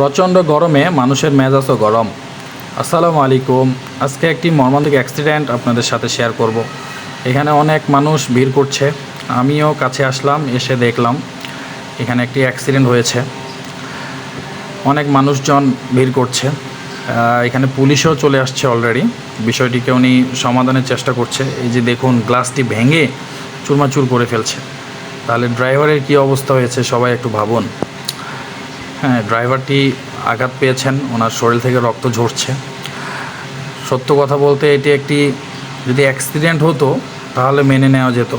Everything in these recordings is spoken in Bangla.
প্রচণ্ড গরমে মানুষের মেজাজও গরম। আসসালামু আলাইকুম। আজকে একটি মর্মান্তিক অ্যাক্সিডেন্ট আপনাদের সাথে শেয়ার করব। এখানে অনেক মানুষ ভিড় করছে। আমিও কাছে আসলাম, এসে দেখলাম। এখানে একটি অ্যাক্সিডেন্ট হয়েছে। অনেক মানুষজন ভিড় করছে। এখানে পুলিশও চলে আসছে অলরেডি বিষয়টিকে উনি সমাধানের চেষ্টা করছে। এই যে দেখুন গ্লাসটি ভেঙে চুরমাচুর করে ফেলছে। তাহলে ড্রাইভারের কী অবস্থা হয়েছে সবাই একটু ভাবুন। হ্যাঁ ড্রাইভারটি আঘাত পেয়েছেন। ওনার শরীর থেকে রক্ত ঝরছে। সত্য কথা বলতে এটি একটি যদি অ্যাক্সিডেন্ট হতো, তাহলে মেনে নেওয়া যেত।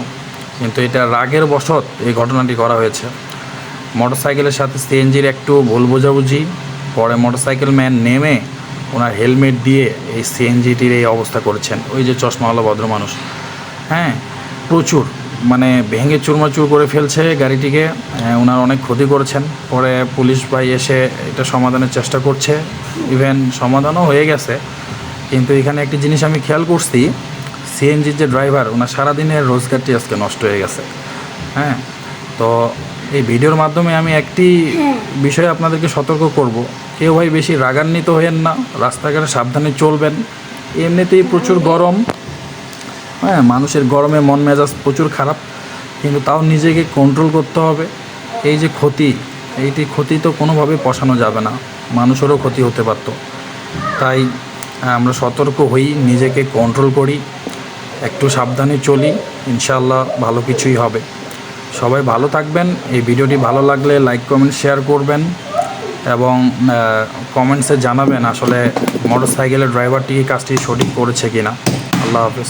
কিন্তু এটা রাগের বশত এই ঘটনাটি করা হয়েছে। মোটরসাইকেলের সাথে সিএনজির একটু ভুল বোঝাবুঝি। পরে মোটরসাইকেল ম্যান নেমে ওনার হেলমেট দিয়ে এই সিএনজিটির এই অবস্থা করেছেন। ওই যে চশমাওয়ালা ভদ্র মানুষ হ্যাঁ প্রচুর। মানে ভেঙে চুরমাচুর করে ফেলছে গাড়িটিকে। ওনার অনেক ক্ষতি করেছেন। পরে পুলিশ ভাই এসে এটা সমাধানের চেষ্টা করছে। ইভেন সমাধানও হয়ে গেছে। কিন্তু এখানে একটি জিনিস আমি খেয়াল করছি সিএনজির যে ড্রাইভার ওনার সারাদিনের রোজগারটি আজকে নষ্ট হয়ে গেছে। হ্যাঁ? তো এই ভিডিওর মাধ্যমে আমি একটি বিষয়ে আপনাদেরকে সতর্ক করব। কেউ ভাই বেশি রাগান্বিত হয়েন না। রাস্তাঘাটে সাবধানে চলবেন। এমনিতেই প্রচুর গরম। হ্যাঁ মানুষের গরমে মন মেজাজ প্রচুর খারাপ কিন্তু তাও নিজেকে কন্ট্রোল করতে হবে। এই যে ক্ষতি এইটি ক্ষতি তো কোনোভাবে পোষানো যাবে না মানুষেরও ক্ষতি হতে পারত। তাই আহ, আমরা সতর্ক হই নিজেকে কন্ট্রোল করি একটু সাবধানে চলি ইনশাল্লাহ ভালো কিছুই হবে। সবাই ভালো থাকবেন এই ভিডিওটি ভালো লাগলে লাইক কমেন্ট শেয়ার করবেন এবং কমেন্টসে জানাবেন আসলে মোটরসাইকেলের ড্রাইভারটি কাজটি সঠিক করেছে কিনা। আল্লাহ হাফেজ।